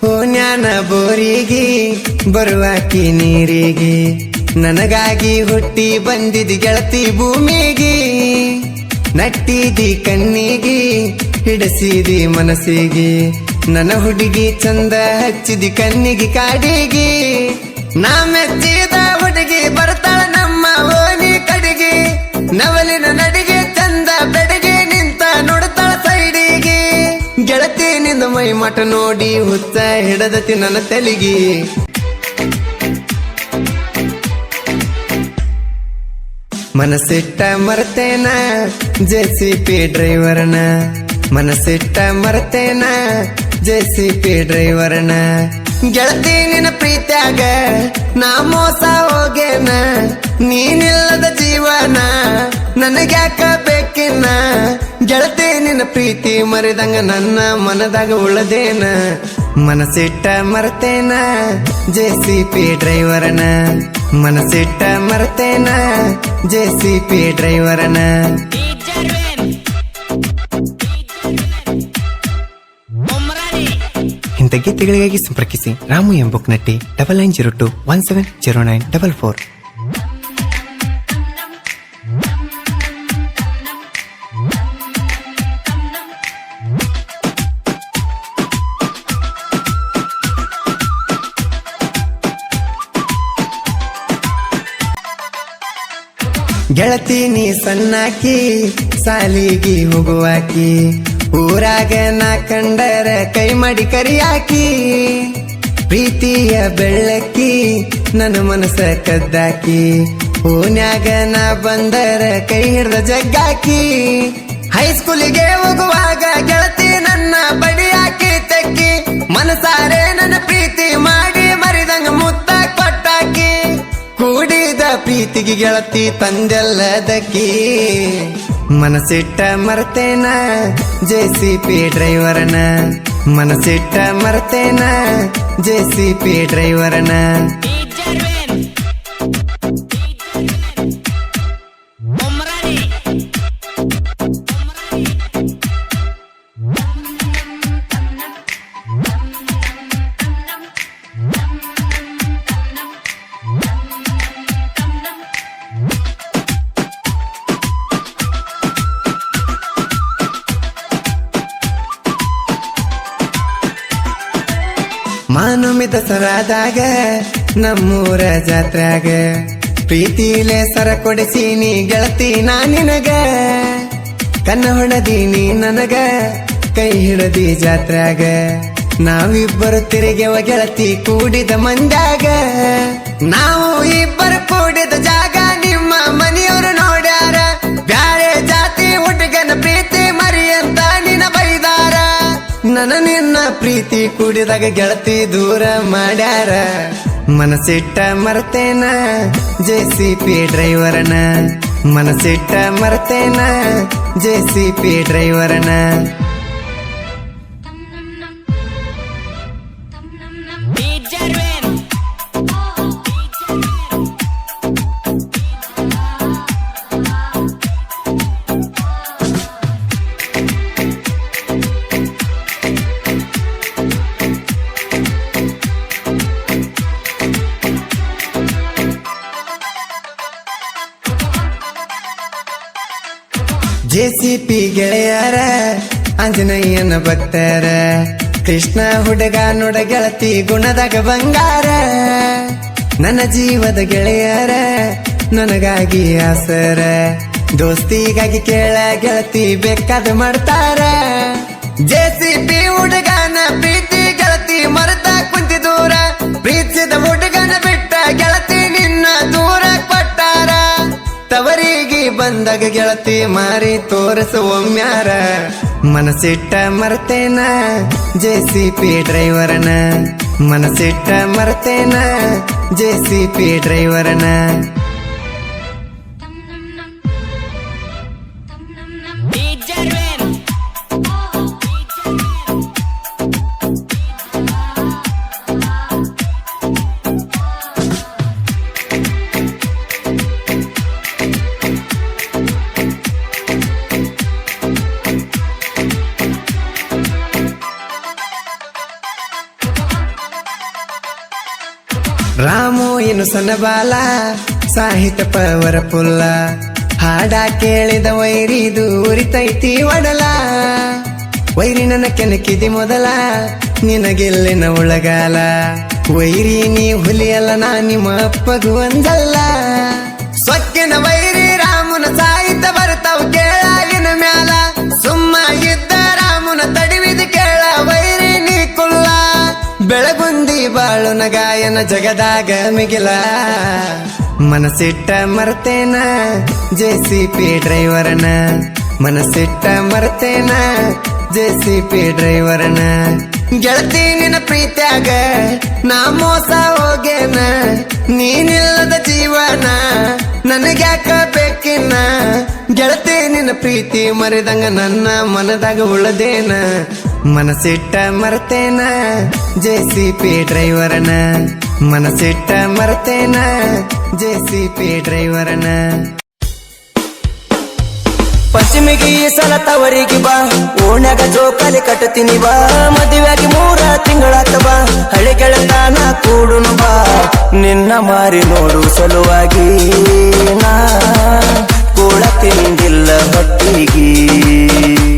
ಹೂನ್ಯಾನ ಬೋರಿಗೆ ಬರುವಾಕಿ ನೀರಿಗೆ ನನಗಾಗಿ ಹುಟ್ಟಿ ಬಂದಿದಿ ಗೆಳತಿ ಭೂಮಿಗೆ. ನಟ್ಟಿದಿ ಕಣ್ಣಿಗೆ, ಹಿಡಸಿದಿ ಮನಸ್ಸಿಗೆ. ನನ್ನ ಹುಡುಗಿ ಚಂದ ಹಚ್ಚಿದಿ ಕಣ್ಣಿಗೆ, ಕಾಡಿಗೆ. ನಾ ಮೆಚ್ಚಿದ ಹುಡುಗಿ ಬರ್ತಾಳ ನಮ್ಮ ಓನಿ ಕಡೆಗೆ. ನವಲಿನ ಮೈ ಮಠ ನೋಡಿ ಹುಚ್ಚ ಹಿಡದತಿ ನನ್ನ ತಲಿಗಿ. ಮನಸ್ಸಿಟ್ಟ ಮರ್ತೇನ ಜೆ ಸಿ ಪಿ ಡ್ರೈವರ್ನ? ಮನಸ್ಸಿಟ್ಟ ಮರ್ತೇನ ಜೆ ಸಿ ಪಿ ಡ್ರೈವರ್ನ? ಗೆಳತಿ ನಿನ್ನ ಪ್ರೀತ್ಯಾಗ ನಾ ಮೋಸ ಹೋಗೇನ? ನೀನಿಲ್ಲದ ಜೀವನ? ನನಗ್ಯಾಕ ಬೇಕಿನ್ನ ಗೆಳತಿ ನಿನ್ನ ಪ್ರೀತಿ ಮರಿದಂಗ ನನ್ನ ಮನದಾಗ ಉಳದೇನ? ಮನಸಿಟ್ಟ ಮರ್ತೇನ? ಜೆ ಸಿ ಪಿ ಡ್ರೈವರನ? ಮನಸಿಟ್ಟ ಮರ್ತೇನ? ಜೆ ಸಿ ಪಿ ಡ್ರೈವರನ? ಇಂಥ ಗೀತೆಗಳಿಗಾಗಿ ಸಂಪರ್ಕಿಸಿ ರಾಮು ಎಂಬುಕ್ Nutty double nine zero two one seven zero nine double four. ಗೆಳತಿ ನೀ ಸಣ್ಣಾಕಿ ಸಾಲಿಗಿ ಹೋಗುವಾಕಿ, ಊರಾಗ ನಾ ಕಂಡರ ಕೈ ಮಾಡಿ ಕರಿಯಾಕಿ. ಪ್ರೀತಿಯ ಬೆಳ್ಳಕ್ಕಿ, ನನ್ನ ಮನಸ್ಸ ಕದ್ದಾಕಿ ಓನ್ಯಾಗ ನಾ ಬಂದರ ಕೈ ಹಿಡ್ದ ಜಗ್ಗಾಕಿ. ಹೈಸ್ಕೂಲಿಗೆ ಹೋಗುವಾಗ ಗೆಳತಿ ನನ್ನ ಬಡಿಯಾಕಿ ತೆಕ್ಕಿ, ಮನಸಾರೆ ನನ್ನ ಪ್ರೀತಿ ಪ್ರೀತಿಗೆ ಗೆಳತಿ ತಂದೆಲ್ಲದಕ್ಕಿ. ಮನಸ್ಸಿಟ್ಟ ಮರ್ತೇನ ಜೆ ಸಿ ಪಿ ಡ್ರೈವರ್ನ ಮನಸ್ಸಿಟ್ಟ ಮರ್ತೇನ ಜೆ ಸಿ ಪಿ ಡ್ರೈವರ್ನ ಮಾನಮಿ ದಸರಾದಾಗ ನಮ್ಮೂರ ಜಾತ್ರಾಗ ಪ್ರೀತಿಲೆ ಸರ ಕೊಡಿಸೀನಿ ಗೆಳತಿ ನಾ ನಿನಗ. ಕನ್ನ ನೀ ನನಗ, ಕೈ ಹಿಡದಿ ಜಾತ್ರಾಗ ನಾವಿಬ್ಬರು ತಿರುಗೆವ ಗೆಳತಿ ಕೂಡಿದ ಮಂದ್ಯಾಗ. ನಾವು ಇಬ್ಬರು ಕೂಡಿದ ಜಾಗ, ನಿಮ್ಮ ಮನೆಯವರು ನೋಡ್ಯಾರ. ಬ್ಯಾರೆ ಜಾತಿ ಹುಡುಗನ ಪ್ರೀತಿ ಮರಿ ಅಂತ ನಿನ ಬೈದಾರ. ನಿನ್ನ ಪ್ರೀತಿ ಕುಡಿದಾಗ ಗೆಳತಿ ದೂರ ಮಾಡ್ಯಾರ. ಮನಸ್ಸಿಟ್ಟ ಮರ್ತೇನ? ಜೆ ಸಿ ಪಿ ಡ್ರೈವರ್ನ. ಮನಸ್ಸಿಟ್ಟ ಮರ್ತೇನ? ಜೆ ಸಿ ಪಿ ಡ್ರೈವರ್ನ. ಜೆ ಸಿ ಪಿ ಗೆಳೆಯರ, ಆಂಜನೇಯನ ಭಕ್ತರ, ಕೃಷ್ಣ ಹುಡುಗ ನೋಡ ಗೆಳತಿ ಗುಣದಾಗ ಬಂಗಾರ. ನನ್ನ ಜೀವದ ಗೆಳೆಯರ, ನನಗಾಗಿ ಆಸರ. ದೋಸ್ತಿಗಾಗಿ ಕೇಳ ಗೆಳತಿ ಬೇಕಾದ ಮಾಡ್ತಾರ. ಜೆ ಸಿ ಪಿ ಹುಡುಗನ ಪ್ರೀತಿ ಗೆಳತಿ ಮರೆತ ಕುಂತಿ ದೂರ ಪ್ರೀತಿಸಿದ ಹುಡುಗನ ಬಂದಾಗ ಗೆಳತಿ ಮಾರಿ ತೋರಿಸುವ ಒಮ್ಮ್ಯಾರ ಮನಸ್ಸಿಟ್ಟ ಮರ್ತೇನ? ಜೆ ಸಿ ಪಿ ಡ್ರೈವರ್ನ. ಮನಸ್ಸಿಟ್ಟ ಮರ್ತೇನ? ಜೆ ಸಿ ಪಿ ಡ್ರೈವರ್ನ. ರಾಮು ಏನು ಸಣ್ಣ ಬಾಲ, ಸಾಹಿತ್ಯ ಪವರ ಪುಲ್ಲ. ಹಾಡ ಕೇಳಿದ ವೈರಿ ದೂರಿತೈತಿ ಒಡಲ. ವೈರಿ ನನ್ನ ಕೆನಕಿದಿ ಮೊದಲ, ನಿನಗೆಲ್ಲಿನ ಉಳಗಾಲ ವೈರಿ ನೀ ಹುಲಿಯಲ್ಲ ನಾ ನಿಮ್ಮ ಅಪ್ಪಗೂ ಅಂದಲ್ಲ ಸ್ವಚ್ಛನ ವೈರಿ ರಾಮನ ಸಾಹಿತ್ಯ ಬರ್ತಾವ್ ಬಾಳುನ ಗಾಯನ ಜಗದಾಗ ಮಿಗಿಲ. ಮನಸ್ಸಿಟ್ಟ ಮರ್ತೇನ, ಜೆ ಸಿ ಪಿ ಡ್ರೈವರನ. ಮನಸ್ಸಿಟ್ಟ ಮರ್ತೇನ, ಜೆ ಸಿ ಪಿ ಡ್ರೈವರನ. ಗೆಳತಿ ನಿನ್ನ ಪ್ರೀತ್ಯಾಗ, ನಾ ಮೋಸ ಹೋಗೇನ. ನೀನಿಲ್ಲದ ಜೀವನ, ನನಗ್ಯಾಕ ಬೇಕಿನ್ನ. ಗೆಳತಿ ನಿನ್ನ ಪ್ರೀತಿ ಮರೆದಂಗ ನನ್ನ ಮನದಾಗ ಉಳದೇನ. ಮನಸ್ಸಿಟ್ಟ ಮರ್ತೇನ? ಜೆ ಸಿ ಪಿ ಡ್ರೈವರನ. ಮನಸ್ಸಿಟ್ಟ ಮರ್ತೇನ? ಜೆ ಸಿ ಪಿ ಡ್ರೈವರನ. ಪಶ್ಚಿಮಿಗೆ ಈ ಸಲ ತವರಿಗೆ ಬಾ. ಓಣ್ಯಾಗ ಜೋಕಾಲಿ ಕಟ್ಟತೀನಿ ಬಾ. ಮದುವೆಯಾಗಿ ಮೂರ ತಿಂಗಳಾತ ಬಾ. ಹಳೆ ಗೆಳತಾನ ಕೂಡುನು ಬಾ. ನಿನ್ನ ಮಾರಿ ನೋಡು ಸಲುವಾಗಿ ನಾ. ಕೂಡ ತಿಂದಿಲ್ಲ ಹೊಟ್ಟಿಗೆ